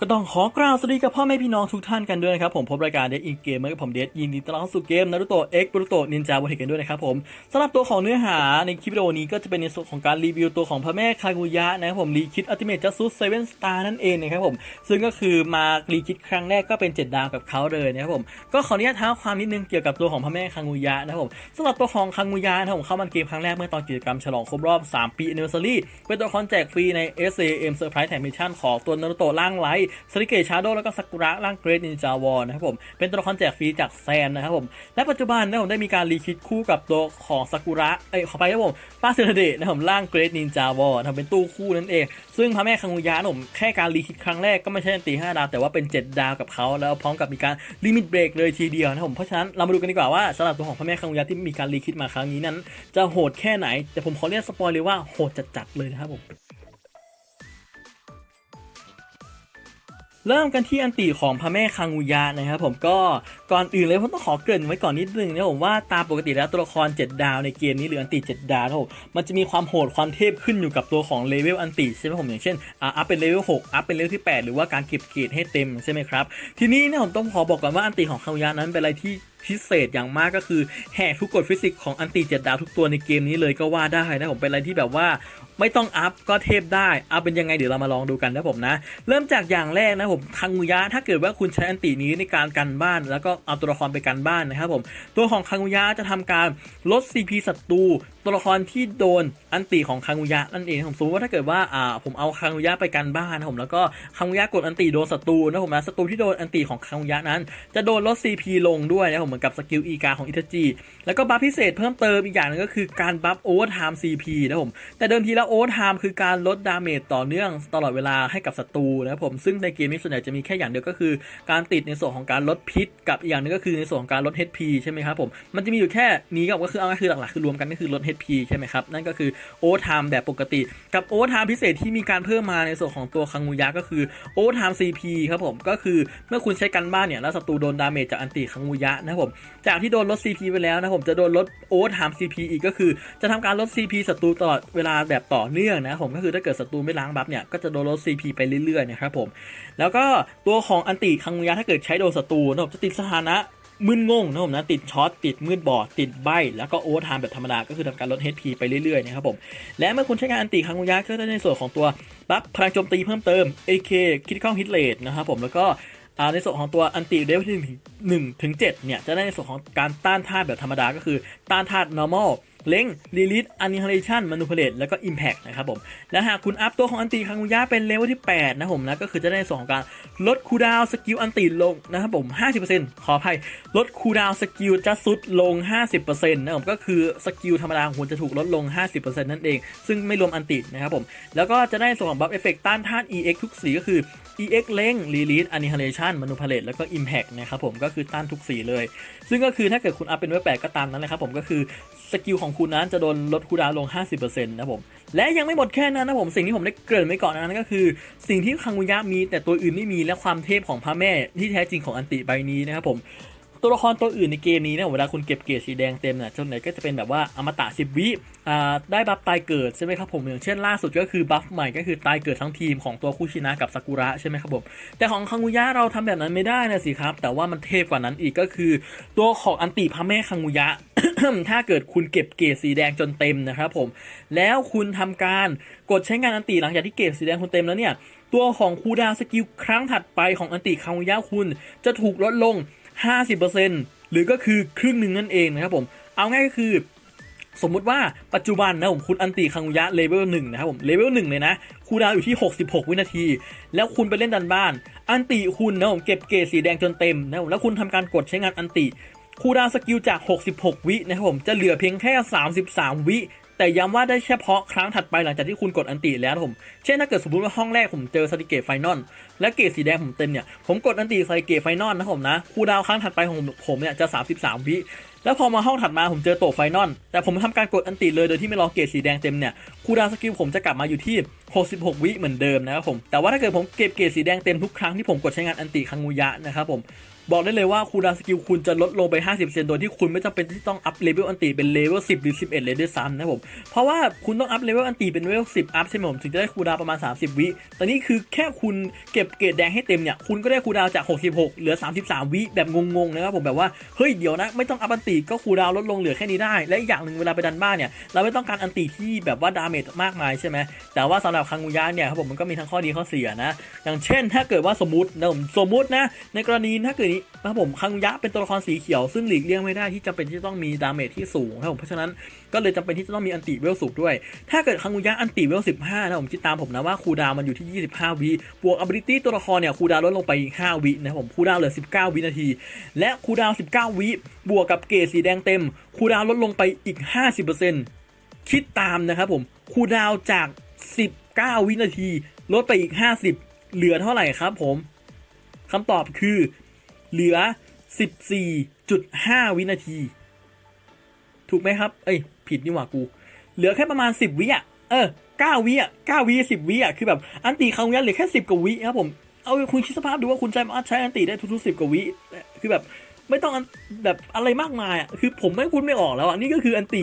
ก็ต้องขอกราบสวัสดีกับพ่อแม่พี่น้องทุกท่านกันด้วยนะครับผมพบรายการเด d อินเกมเมอร์กับผมเดดยินดีต้อนรับสู่เกมนารุโตะเอ็กซ์บรุโตะนินจาวอเทกันด้วยนะครับผมสำหรับตัวของเนื้อหาในคลิปวิดีโอนี้ก็จะเป็นในส่วนของการรีวิวตัวของพระแม่คากุยะนะครับผมรีคิดอัลติเมทจัสซุสเซเว่นสตาร์นั่นเองนะครับผมซึ่งก็คือมารีคิดครั้งแรกก็เป็น 7 ดาวกับเขาเลยนะครับผมก็ขออนุญาตท้าความนิดนึงเกี่ยวกับตัวของพระแม่คากุยะนะครับผมสำหรับตัวของคากุยะนะครับผมเข้ามาเกมครั้งแรกเมื่อตอนกิจกรรมฉลองครบรอบ 3 ปี anniversary เป็นตัวละครแจกฟรีใน SAM Surprise ของตัวนารุโตะร่างไลทสริเกชาโดแล้วก็ซากุระร่างเกรดนินจาวอนนะครับผมเป็นตัวละครแจกฟรีจากแซนนะครับผมและปัจจุบันนะผมได้มีการรีคิดคู่กับตัวของซากุระเอ้ยขอไปครับผมป้าเซนเดะนะครับผมร่างเกรดนินจาวอนทำเป็นตู้คู่นั่นเอง ซึ่งพระแม่คังุยะผมแค่การรีคิดครั้งแรกก็ไม่ใช่ตี5ดาวแต่ว่าเป็น 7 ดาวกับเขาแล้วพร้อมกับมีการลิมิตเบรกเลยทีเดียวนะครับผมเพราะฉะนั้นเรามาดูกันดีกว่าว่าสำหรับตัวของพระแม่คังุยะที่มีการรีคิดมาครั้งนี้นั้น จะโหดแค่ไหน แต่ผมขอเรียกสปอยเลยว่าโหดจัดๆเลยนะครับผม เริ่มกันที่อันติของพระแม่คังุยะนะครับผมก็ก่อนอื่นเลยผมต้องขอเกริ่นไว้ก่อนนิดนึงนะผมว่าตามปกติแล้วตัวละคร 7 ดาวในเกมนี้หรืออันติ 7 ดาวครับมันจะมีความโหดความเทพขึ้นอยู่กับตัวของเลเวลอันติใช่ไหมผมอย่างเช่นอัพเป็นเลเวล6อัพเป็นเลเวลที่ 8 หรือว่าการเก็บเกรดให้เต็มใช่ไหมครับทีนี้เนี่ยผมต้องขอบอกก่อนว่าอันติของคังุยะนั้นเป็นอะไรที่พิเศษอย่างมากก็คือแหกทุกกฎฟิสิกส์ของอันติเจ็ดดาวทุกตัวในเกมนี้เลยก็ว่าได้นะผมเป็นอะไรที่แบบว่า ไม่ต้องอัพก็เทพได้เอาเป็นยังไงเดี๋ยวเรามาลองดูกันนะผมนะ เริ่มจากอย่างแรกนะผมคังุยะถ้าเกิดว่าคุณใช้อันตินี้ในการกันบ้าน แล้วก็เอาตัวละครไปกันบ้านนะครับผมตัวของคังุยะจะทำการลด CP ศัตรูตัวละครที่โดนอันติของคังุยะนั่นเองผมสมมติว่าถ้าเกิดว่าอ่าผมเอาคังุยะไปกันบ้านนะผมแล้วก็คังุยะกดอันติโดนศัตรูนะผมนะศัตรูที่โดนอันติของคังุยะนั้น จะโดนลด CP ลงด้วยนะผมเหมือนกับสกิลอีกาของอิตาจิแล้วก็บัฟพิเศษเพิ่มเติมอีกอย่างหนึงก็คือการบัฟโอเวอร์ไทม์ CP นะผมแต่เดิมทีแล้วโอเวอร์ไทม์คือการลดดาเมจต่อเนื่องตลอดเวลาให้กับศัตรูนะครับผมซึ่งในเกมนี้ส่วนใหญ่จะมีแค่อย่างเดียวก็คือ การติดในส่วนของการลดพิษ กับอีกอย่างหนึงก็คือในส่วนของการลด HP ใช่ไหมครับผมมันจะมีอยู่แค่นี้กับก็คือเอาง่ายๆคือหลักๆคือรวมกันก็คือลด HP ใช่ไหมครับนั่นก็คือโอเวอร์ไทม์แบบปกติ กับโอเวอร์ไทม์พิเศษที่มีการเพิ่มมาในส่วนของตัวคังงูยะก็คือโอเวอร์ไทม์ CP ครับผมก็คือเมื่อคุณใช้กันบ้านเนี่ยแล้วศัตรูโดนดาเมจจากอันติคังงูยะนะครับผมจากที่โดนลด CP ไปแล้วนะผมจะโดนลดโอเวอร์ไทม์ CP อีกก็คือ จะทำการลด CP ศัตรูตลอดเวลาแบบต่อ่อเนื่องนะผมก็คือถ้าเกิดศัตรูไม่ล้างบัฟเนี่ยก็จะโดนลด CP ไปเรื่อยๆนะครับผมแล้วก็ตัวของอันติคังงูยะถ้าเกิดใช้โดนศัตรูนะครับจะติดสถานะมึนงงนะครับผมนะติดช็อตติดมืดบอดติดใบ แล้วก็โอเวอร์ไทม์แบบธรรมดา ก็คือทำการลด HP ไปเรื่อยๆนะครับผม และเมื่อคุณใช้งานอันติคังงูยะก็จะได้ในส่วนของตัวบัฟพลังโจมตีเพิ่มเติม AK Critical Hit Rate นะครับผมแล้วก็ในส่วนของตัวอันติเลเวที่หนึ่งถึงเจ็ดเนี่ยจะได้ในส่วนของการต้านธาตุแบบธรรมดาก็คือต้านธาตุ normal เล้งลิลิทอันนิ a เลชันมานูเพลตแล้วก็ Impact นะครับผม และหากคุณอัพตัวของอันติคังุยะเป็นเลเวลที่ 8 นะผมนะ ก็คือจะได้ในส่วนของการลดคูดาวสกิลอันติลงนะครับผม 50%ขออภัย ลดคูดาวสกิลจะสุดลง 50%นะผม ก็คือสกิลธรรมดาของคุณจะถูกลดลง 50%นั่นเอง ซึ่งไม่รวมอันตินะครับผม แล้วก็จะได้ส่วนของบัฟเอฟเฟกต์ต้านธาตุ EX ทุกสีก็คือ EX เล้ง Release Annihilation Manipulate แล้วก็ Impact นะครับผมก็คือต้านทุกสีเลย ซึ่งก็คือถ้าเกิดคุณอัพเป็นเวลแปดก็ตามนั้นเลยครับผมก็คือสกิลของคูณนั้นจะโดนลดคูดาวน์ลง 50%นะครับผมและยังไม่หมดแค่นั้นนะผมสิ่งที่ผมได้เกริ่นไว้ก่อนนั้นก็คือ สิ่งที่คังวุยะมีแต่ตัวอื่นไม่มีและความเทพของพระแม่ที่แท้จริงของอันติใบนี้นะครับผม ตัวละครตัวอื่นในเกมนี้เนี่ยเวลาคุณเก็บเกรดสีแดงเต็มเนี่ยส่วนใหญ่ก็จะเป็นแบบว่าอมตะ10วิอ่าได้บัฟตายเกิดใช่ไหมครับผมอย่างเช่นล่าสุดก็คือบัฟใหม่ก็คือตายเกิดทั้งทีมของตัวคุชินะกับซากุระใช่ไหมครับผมแต่ของคังุยะเราทำแบบนั้นไม่ได้นะสิครับ แต่ว่ามันเทพกว่านั้นอีกก็คือ ตัวของอันติพระแม่คังุยะถ้าเกิดคุณเก็บเกรดสีแดงจนเต็มนะครับผม แล้วคุณทำการกดใช้งานอันติหลังจากที่เกรดสีแดงคุณเต็มแล้วเนี่ยตัวของคูดาวสกิลครั้งถัดไปของอันติคังุยะคุณจะถูกลดลง 50%หรือก็คือครึ่งหนึ่งนั่นเองนะครับผม เอาง่ายก็คือสมมุติว่าปัจจุบันนะผมคุณอันติคังุยะเลเวลหนึ่งนะครับผมเลเวลหนึ่งเลยนะคูดาวอยู่ที่ 66 วินาที แล้วคุณไปเล่นดันบ้าน อันติคุณนะผมเก็บเกรดสีแดงจนเต็มนะผมแล้วคุณทำการกดใช้งานอันติคูดาวสกิลจาก 66 วินะครับผมจะเหลือเพียงแค่ 33 วิ แต่ย้ำว่าได้เฉพาะครั้งถัดไปหลังจากที่คุณกดอันติแล้วผม เช่นถ้าเกิดสมมติว่าห้องแรกผมเจอสติเกตไฟนอลและเกตสีแดงผมเต็มเนี่ย ผมกดอันติใส่เกตไฟนอลนะผมนะคูดาวครั้งถัดไปของผมเนี่ยจะ 33 วิแล้วพอมาห้องถัดมาผมเจอโตะไฟนอลแต่ผมทำการกดอันติเลยโดยที่ไม่รอเกตสีแดงเต็มเนี่ยคูดาวสกิลผมจะกลับมาอยู่ที่66 วิเหมือนเดิมนะครับผม แต่ว่าถ้าเกิดผมเก็บเกรดสีแดงเต็มทุกครั้งที่ผมกดใช้งานอันติคังงูยะนะครับผม บอกได้เลยว่าคูลดาวสกิลคุณจะลดลงไป 50%โดยที่คุณไม่จำเป็นที่ต้องอัพเลเวลอันติเป็นเลเวล 10 หรือ 11 เลยด้วยซ้ำนะครับผม เพราะว่าคุณต้องอัพเลเวลอันติเป็นเลเวล 10 อัพใช่ไหมผมถึงจะได้คูลดาวประมาณ 30 วิ แต่นี่คือแค่คุณเก็บเกรดแดงให้เต็มเนี่ย คุณก็ได้คูลดาวจาก 66 เหลือ 33 วิแบบงงๆนะครับผมแบบว่าเฮ้ยเดี๋ยวนะไม่ต้องอัพอันติก็คูลดาวลดลงเหลือแค่นี้ได้ และอีกอย่างหนึ่งเวลาไปดันบ้านเนี่ยเราไม่ต้องการอันติที่แบบว่าดาเมจมากมายใช่ไหมแต่ว่าสำหรับคังงูยะเนี่ยครับผมมันก็มีทั้งข้อดีข้อเสียนะ อย่างเช่น ถ้าเกิดว่าสมมตินะผมสมมตินะ ในกรณีถ้าเกิดนี้นะครับผมคังยะเป็นตัวละครสีเขียวซึ่งหลีกเลี่ยงไม่ได้ที่จำเป็นที่จะต้องมีดาเมจที่สูงนะครับผมเพราะฉะนั้นก็เลยจำเป็นที่จะต้องมีอันติเวลสูงด้วย ถ้าเกิดคังยะอันติเวล15นะผมคิดตามผมนะว่าคูดาวมันอยู่ที่ 25 วิบวก ability ตัวละครเนี่ยคูดาวลดลงไปอีก5วินะผมคูดาวเหลือ 19 วินาที และคูดาว 19 วิบวกกับเกรดสีแดงเต็มคูลดาวลดลงไปอีก 50%คิดตามนะครับผมคูดาวจาก 9 วินาที ลดไปอีก 50 เหลือเท่าไหร่ครับผมคำตอบคือเหลือ 14.5 วินาที ถูกไหมครับ เอ้ย ผิดนี่หว่ากู เหลือแค่ประมาณ 10 วิอะ เออ 9 วิอะ 9 วิ 10 วิอะ คือแบบอันตีครั้งนี้เหลือแค่ 10 กว่าวิครับผม เอาคุณคิดสภาพดูว่าคุณใช้ใช้อันตีได้ทุกๆ 10 กว่าวิ คือแบบไม่ต้องแบบอะไรมากมายอะ คือผมไม่พูดไม่ออกแล้วอะ นี่ก็คืออันตี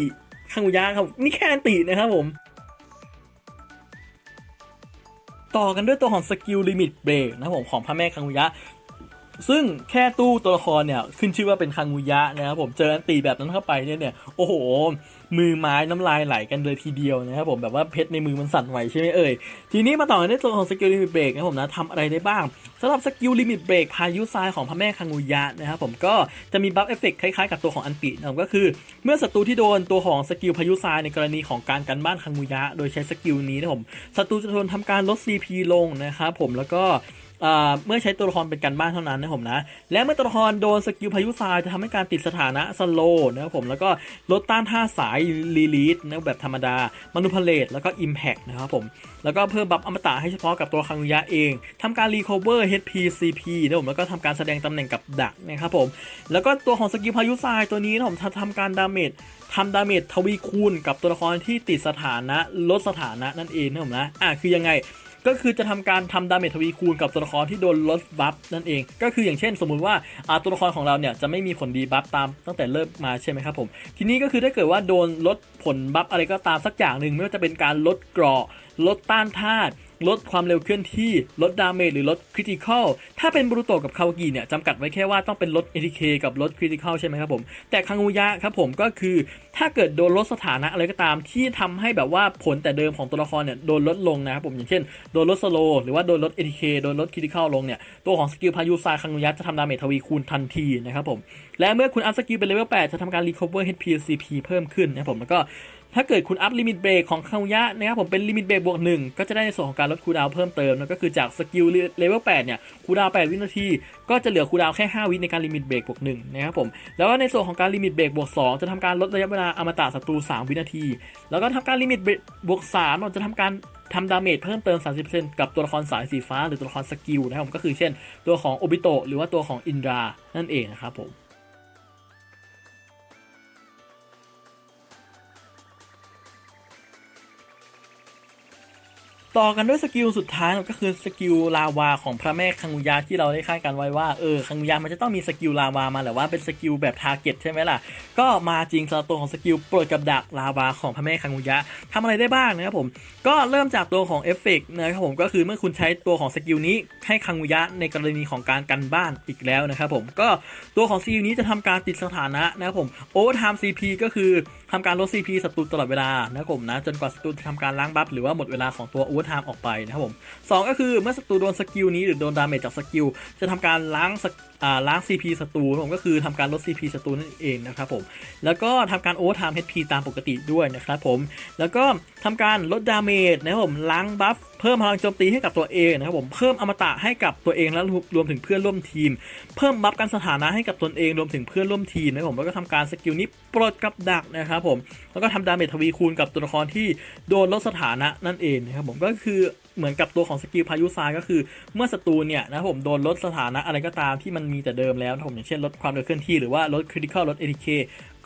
คังุยะครับ นี่แค่อันตีนะครับผม ต่อกันด้วยตัวของสกิลลิมิตเบรกนะผมของพระแม่คังุยะ ซึ่งแค่ตู้ตัวละครเนี่ยขึ้นชื่อว่าเป็นคังุยะนะครับผมเจออันตีแบบนั้นเข้าไปเนี่ยเนี่ยโอ้โห มือไม้น้ำลายไหลกันเลยทีเดียวนะครับผมแบบว่าเพชรในมือมันสั่นไหวใช่ไหมเอ่ยทีนี้มาต่อกันในตัวของสกิลลิมิตเบรกนะครับผมนะทำอะไรได้บ้างสำหรับสกิลลิมิตเบรกพายุทรายของพระแม่คังุยะนะครับผมก็จะมีบัฟเอฟเฟกคล้ายๆกับตัวของอันตินะครับก็คือ เมื่อศัตรูที่โดนตัวของสกิลพายุทรายในกรณีของการกันบ้านคังุยะ โดยใช้สกิลนี้นะผมศัตรูจะโดนทำการลด CP ลงนะครับผมแล้วก็ เมื่อใช้ตัวละครเป็นการบ้านเท่านั้นนะผมนะ และเมื่อตัวละครโดนสกิลพายุทรายจะทำให้การติดสถานะสโลนะครับผมแล้วก็ลดต้านท่าสายลีลีดนะแบบธรรมดามนุพเลตแล้วก็อิมแพกนะครับผม แล้วก็เพิ่มบัฟอมตะให้เฉพาะกับตัวคังยุยะเองทำการรีคอเวอร์ HP CP นะครับผมแล้วก็ทำการแสดงตำแหน่งกับดักนะครับผม แล้วก็ตัวของสกิลพายุทรายตัวนี้นะครับผมทำการดาเมจทำดาเมจทวีคูณกับตัวละครที่ติดสถานะลดสถานะนั่นเองนะครับผมนะอะคือยังไง ก็คือจะทำการทำดาเมจทวีคูณกับตัวละครที่โดนลดบัฟนั่นเอง ก็คืออย่างเช่น สมมุติว่าตัวละครของเราเนี่ยจะไม่มีผลดีบัฟตามตั้งแต่เริ่มมาใช่ไหมครับผม ทีนี้ก็คือถ้าเกิดว่าโดนลดผลบัฟอะไรก็ตามสักอย่างหนึ่งไม่ว่าจะเป็นการลดเกราะลดต้านธาตุ ลดความเร็วเคลื่อนที่ ลดดาเมจหรือลดคริติคอลถ้าเป็นบรูโตกับคาวากิเนี่ยจำกัดไว้แค่ว่าต้องเป็นลด ATK กับลดคริติคอลใช่ไหมครับผม แต่คังูยะครับผมก็คือถ้าเกิดโดนลดสถานะอะไรก็ตามที่ทำให้แบบว่าผลแต่เดิมของตัวละครเนี่ยโดนลดลงนะครับผมอย่างเช่นโดนลดสโลหรือว่าโดนลด ATK โดนลดคริติคอลลงเนี่ยตัวของสกิลพายุทรายคังูยะจะทำดาเมจทวีคูณทันทีนะครับผมและเมื่อคุณอัพสกิลเป็นเลเวล8จะทำการ recover HP CP เพิ่มขึ้นนะครับผมแล้วก็ ถ้าเกิดคุณอัพลิมิตเบรกของคายะนะครับผมเป็นลิมิตเบรกบวกหนึ่งก็จะได้ในส่วนของการลดคูดาวเพิ่มเติมนั่นก็คือจากสกิลเลเวล8เนี่ยคูดาว8วินาที ก็จะเหลือคูดาวแค่ 5 วิในการลิมิตเบรกบวกหนึ่งนะครับผมแล้วก็ในส่วนของการลิมิตเบรกบวก2จะทำการลดระยะเวลาอมตะศัตรู 3 วินาที แล้วก็ทำการลิมิตเบรกบวก3เราจะทำการทำดาเมจเพิ่มเติม 30%กับตัวละครสายสีฟ้า หรือตัวละครสกิลนะครับผมก็คือเช่น ตัวของโอบิโตะหรือว่าตัวของอินดรานั่นเองนะครับผม ต่อกันด้วยสกิลสุดท้ายก็คือสกิลลาวาของพระแม่คังุยะที่เราได้คาดกันไว้ว่าเออคังุยะมันจะต้องมีสกิลลาวามาแหละว่าเป็นสกิลแบบทาร์เก็ตใช่ไหมล่ะ ก็มาจริงสำหรับตัวของสกิลปรดกับดักลาวาของพระแม่คังุยะทำอะไรได้บ้างนะครับผมก็เริ่มจากตัวของเอฟเฟกต์นะครับผมก็คือเมื่อคุณใช้ตัวของสกิลนี้ให้คังุยะในกรณีของการกันบ้านอีกแล้วนะครับผมก็ตัวของสกิลนี้จะทำการติดสถานะนะครับผมโอเวอร์ไทม์ซีพีก็คือทำการลด CP ศัตรูตลอดเวลานะครับผมนะจนกว่าศัตรูจะทำการล้างบัฟหรือว่าหมดเวลาของตัวโอเวอร์ไทม์ออกไปนะครับผมสองก็คือเมื่อศัตรูโดนสกิลนี้หรือโดนดาเมจจากสกิลจะทำการล้างสล้าง CP ศัตรูผมก็คือทำการลด CP ศัตรูนั่นเองนะครับผมแล้วก็ทำการโอเวอร์ไทม์ HP ตามปกติด้วยนะครับผมแล้วก็ทำการลดดาเมจนะครับผมล้างบัฟเพิ่มพลังโจมตีให้กับตัวเองนะครับผมเพิ่มอมตะให้กับตัวเองและรวมถึงเพื่อนร่วมทีม เพิ่มบัฟการสถานะให้กับตนเองรวมถึงเพื่อนร่วมทีมนะครับผมแล้วก็ทำการสกิลนี้ปลดกับดักนะครับผมแล้วก็ทำดาเมจทวีคูณกับตัวละครที่โดนลดสถานะนั่นเองนะครับผมก็คือ เหมือนกับตัวของสกิลพายุทรายก็คือเมื่อศัตรูเนี่ยนะผมโดนลดสถานะอะไรก็ตามที่มันมีแต่เดิมแล้วผมอย่างเช่นลดความเร็วเคลื่อนที่หรือว่าลดคริติคอลลดเอทีเค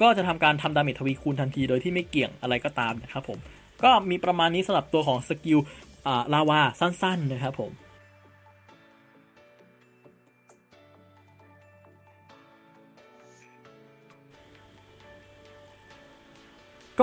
ก็จะทำการทำดาเมจทวีคูณทันทีโดยที่ไม่เกี่ยงอะไรก็ตามนะครับผมก็มีประมาณนี้สำหรับตัวของสกิลลาวาสั้นๆนะครับผม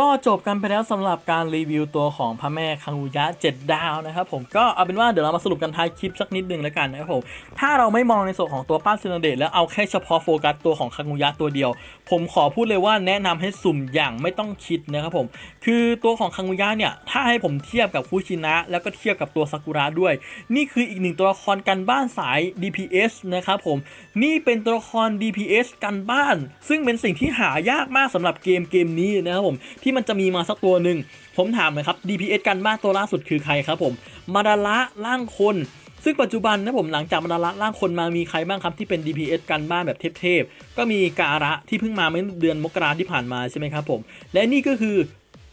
ก็จบกันไปแล้วสำหรับการรีวิวตัวของพระแม่คังอุยะ 7 ดาวนะครับผมก็เอาเป็นว่าเดี๋ยวเรามาสรุปกันท้ายคลิปสักนิดนึงแล้วกันนะครับผมถ้าเราไม่มองในส่วนของตัวป้านซินเดตแล้วเอาแค่เฉพาะโฟกัสตัวของคังอุยะตัวเดียว ผมขอพูดเลยว่าแนะนำให้สุ่มอย่างไม่ต้องคิดนะครับผมคือตัวของคังอุยะเนี่ยถ้าให้ผมเทียบกับฟูชินะ แล้วก็เทียบกับตัวซากุระด้วย นี่คืออีกหนึ่งตัวละครกันบ้านสาย DPS นะครับผมนี่เป็นตัวละคร DPS กันบ้าน ซึ่งเป็นสิ่งที่หายากมากสำหรับเกมเกมนี้นะครับผมที่มันจะมีมาสักตัวหนึ่งผมถามนะครับ DPS กันบ้านตัวล่าสุดคือใครครับผมมาดาระล่างคน ซึ่งปัจจุบันนะผมหลังจากมาดาระล่างคนมามีใครบ้างครับที่เป็น DPS กันบ้านแบบเทพๆก็มีการะที่เพิ่งมาเมื่อเดือนมกราที่ผ่านมาใช่ไหมครับผมและนี่ก็คือ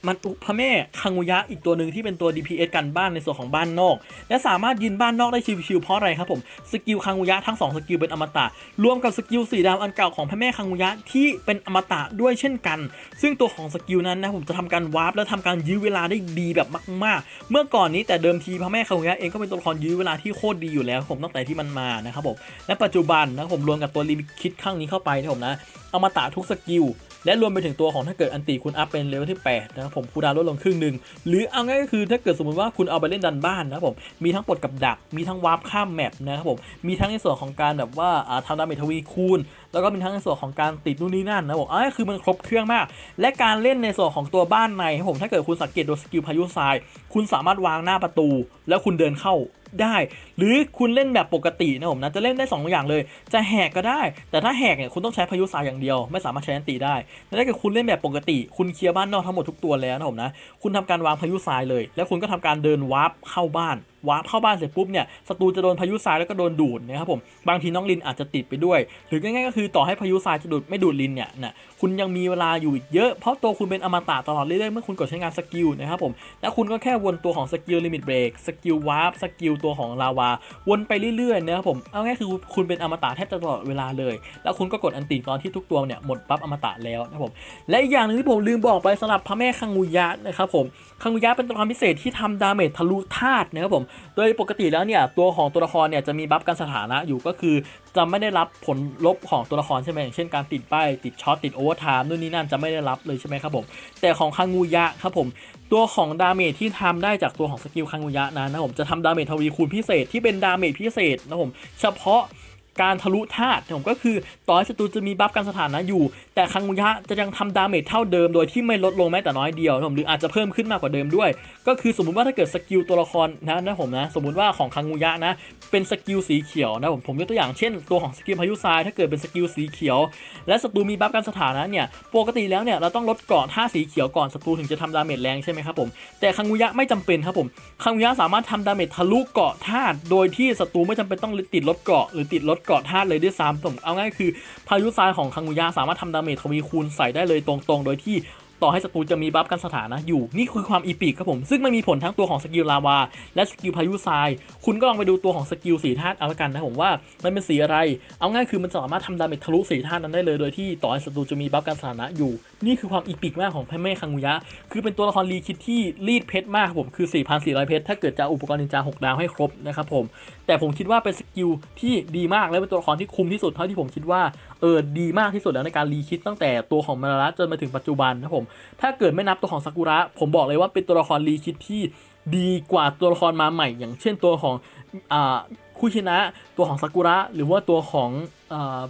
มันตุพระแม่คังุยะอีกตัวหนึ่งที่เป็นตัว DPS กันบ้านในส่วนของบ้านนอก และสามารถยืนบ้านนอกได้ชิวๆเพราะอะไรครับผมสกิลคังุยะทั้งสองสกิลเป็นอมตะรวมกับสกิลสีดาวอันเก่าของพระแม่คังุยะที่เป็นอมตะด้วยเช่นกัน ซึ่งตัวของสกิลนั้นนะผมจะทำการวาร์ปและทำการยื้อเวลาได้ดีแบบมาก ๆ เมื่อก่อนนี้แต่เดิมทีพระแม่คังุยะเองก็เป็นตัวละครยื้อเวลาที่โคตรดีอยู่แล้วผมตั้งแต่ที่มันมานะครับผมและปัจจุบันนะผมรวมกับตัวลิมิคิดข้างนี้เข้าไปนะผมนะอมตะทุกสกิล และรวมไปถึงตัวของถ้าเกิดอันตีคุณอัพเป็นเลเวลที่8นะครับผมคูดาวลดลงครึ่งหนึ่งหรือเอาง่ายก็คือถ้าเกิดสมมติว่าคุณเอาไปเล่นดันบ้านนะครับผมมีทั้งปลดกับดักมีทั้งวาร์ปข้ามแมปนะครับผมมีทั้งในส่วนของการแบบว่าทำดาเมจทวีคูณ แล้วก็มีทั้งในส่วนของการติดนู่นนี่นั่นนะบผมอ่าคือมันครบเครื่องมาก และการเล่นในส่วนของตัวบ้านในผมถ้าเกิดคุณสังเกตโดยสกิลพายุทราย คุณสามารถวางหน้าประตู แล้วคุณเดินเข้าได้ หรือคุณเล่นแบบปกตินะผมนะจะเล่นได้ 2 อย่างเลย จะแหกก็ได้ แต่ถ้าแหกเนี่ยคุณต้องใช้พายุทรายอย่างเดียว ไม่สามารถใช้อันติได้แต่ถ้าเกิดคุณเล่นแบบปกติ คุณเคลียร์บ้านนอกทั้งหมดทุกตัวแล้วนะผมนะคุณทำการวางพายุทรายเลย แล้วคุณก็ทำการเดินวาร์ปเข้าบ้าน วาร์ปเข้าบ้านเสร็จปุ๊บเนี่ยศัตรูจะโดนพายุทรายแล้วก็โดนดูดนะครับผมบางทีน้องลินอาจจะติดไปด้วย หรือง่ายๆก็คือต่อให้พายุทรายจะดูดไม่ดูดลินเนี่ยนะคุณยังมีเวลาอยู่อีกเยอะเพราะตัวคุณเป็นอมตะตลอดเรื่อยๆเมื่อคุณกดใช้งานสกิลนะครับผมแล้วคุณก็แค่วนตัวของสกิลลิมิตเบรกสกิลวาร์ปสกิลตัวของลาวาวนไปเรื่อยๆนะครับผมเอาง่ายๆคือคุณเป็นอมตะแทบจะตลอดเวลาเลย แล้วคุณก็กดอันติตอนที่ทุกตัวเนี่ยหมดปั๊บอมตะแล้วนะครับผมและอีกอย่างหนึงที่ผมลืมบอกไปสำหรับพระแม่คังงูยะนะครับผมคังงูยะเป็นตัวละครพิเศษที่ทำดาเมจทะลุธาตุนะครับผมโดยปกติแล้วเนี่ยตัวของตัวละครเนี่ยจะมีบัฟการสถานะอยู่ก็คือจะไม่ได้รับผลลบของตัวละครใช่ไหมอย่างเช่นการติดป้ายติดช็อตติดโอเวอร์ไทม์นู่นนี่นั่นจะไม่ได้รับเลยใช่ไหมครับผมแต่ของคังงูยะครับผมตัวของดาเมจที่ทำได้จากตัวของสกิลคังงูยะนั้นนะครับผมจะทำดาเมจทวีคูณพิเศษที่เป็นดาเมจพิเศษนะครับผมเฉพาะ การทะลุธาตุนะผมก็คือต่อให้ศัตรูจะมีบัฟการสถานะอยู่ แต่คังงูยะจะยังทำดาเมจเท่าเดิมโดยที่ไม่ลดลงแม้แต่น้อยเดียวนะผมหรืออาจจะเพิ่มขึ้นมากกว่าเดิมด้วย ก็คือสมมุติว่าถ้าเกิดสกิลตัวละครนะนะผมนะสมมุติว่าของคังงูยะนะเป็นสกิลสีเขียวนะผมผมยกตัวอย่างเช่น ตัวของสกิลพายุทรายถ้าเกิดเป็นสกิลสีเขียว และศัตรูมีบัฟการสถานะเนี่ยปกติแล้วเนี่ยเราต้องลดเกราะท่าสีเขียวก่อนศัตรูถึงจะทำดาเมจแรงใช่ไหมครับผมแต่คังงูยะไม่จำเป็นครับผมคังงูยะสามารถทำดาเมจทะลุเกราะธาตุโดยที่ศัตรูไม่จำเป็นต้องติดลดเกราะหรือติดลดกราะธาตุเลยด้วยซ้ำผมเอาง่ายคือพายุทรายของคังุยาสามารถทำดาเมจทวีคูณใส่ได้เลยตรงๆ โดยที่ ต่อให้ศัตรูจะมีบัฟกันสถานะอยู่นี่คือความอีปิกครับผม ซึ่งมันมีผลทั้งตัวของสกิลลาวา และสกิลพายุทราย คุณก็ลองไปดูตัวของสกิลสีธาตุเอาละกันนะผมว่ามันเป็นสีอะไร เอาง่ายคือมันสามารถทำดาเมจทะลุสีธาตุนั้นได้เลยโดยที่ต่อให้ศัตรูจะมีบัฟกันสถานะอยู่ นี่คือความอีปิกมากของพระแม่คังุยะ คือเป็นตัวละครรีคิดที่รีดเพชรมากครับผมคือ 4,400 เพชรถ้าเกิดจะอุปกรณ์นินจา6ดาวให้ครบนะครับผมแต่ผมคิดว่าเป็นสกิลที่ดีมากและเป็นตัวละครที่คุ้มที่สุดเท่าที่ผมคิดว่าเออดีมากที่สุดแล้วในการรีคิดตั้งแต่ตัวของมาราจนมาถึงปัจจุบันนะผมถ้าเกิดไม่นับตัวของซากุระ ผมบอกเลยว่าเป็นตัวละครรีคิดที่ดีกว่าตัวละครมาใหม่ อย่างเช่นตัวของอ่าคุชินะตัวของซากุระหรือว่าตัวของอ่า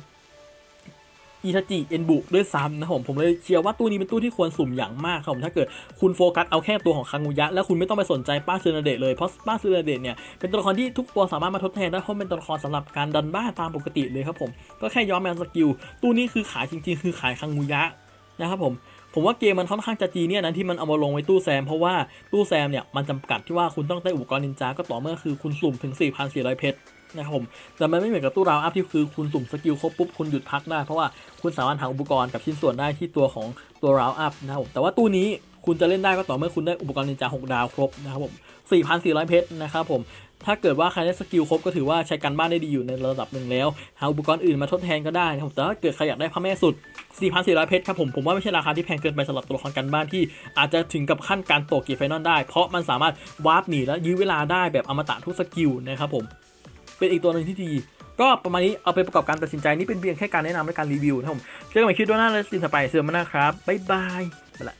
อิทาจิเอ็นบุด้วยซ้ำนะครับผมผมเลยเชียร์ว่าตู้นี้เป็นตู้ที่ควรสุ่มอย่างมากครับผมถ้าเกิดคุณโฟกัสเอาแค่ตัวของคังุยะ แล้วคุณไม่ต้องไปสนใจป้าซูนาเดะเลยเพราะป้าซูนาเดะเนี่ยเป็นตัวละครที่ทุกตัวสามารถมาทดแทนได้เพราะเป็นตัวละครสำหรับการดันบ้าตามปกติเลยครับผมก็แค่ย้อมแมนสกิลตู้นี้คือขายจริง ๆ คือขายคังุยะนะครับผม ผมว่าเกมมันค่อนข้างจะจีเนี่ยนะที่มันเอามาลงไว้ตู้แซม เพราะว่าตู้แซมเนี่ยมันจำกัดที่ว่าคุณต้องได้อุปกรณ์นินจาก็ต่อเมื่อคือคุณสุ่มถึง 4,400 เพชรนะครับผมแต่มันไม่เหมือนกับตู้ราวอัพที่คือคุณสุ่มสกิลครบปุ๊บคุณหยุดพักได้เพราะว่าคุณสามารถหาอุปกรณ์กับชิ้นส่วนได้ที่ตัวของตัวราวอัพนะครับแต่ว่าตู้นี้คุณจะเล่นได้ก็ต่อเมื่อคุณได้อุปกรณ์นินจา6ดาวครบนะครับผม4,400 เพชรนะครับผม ถ้าเกิดว่าใครได้สกิลครบก็ถือว่าใช้การบ้านได้ดีอยู่ในระดับหนึ่งแล้ว หาอุปกรณ์อื่นมาทดแทนก็ได้นะครับแต่ถ้าเกิดใครอยากได้พระแม่สุด 4,400 เพชรครับผม ผมว่าไม่ใช่ราคาที่แพงเกินไปสำหรับตัวละครการบ้านที่อาจจะถึงกับขั้นการตกเกียร์ไฟนอลได้ เพราะมันสามารถวาร์ปหนีและยื้อเวลาได้แบบอมตะทุกสกิลนะครับผม เป็นอีกตัวหนึ่งที่ดีก็ประมาณนี้เอาไปประกอบการตัดสินใจนี่เป็นเพียงแค่การแนะนำและการรีวิวนะครับผมเจอกันใหม่คลิปหน้าและสินสไปเสื่อมมานะครับบ๊ายบายไปละ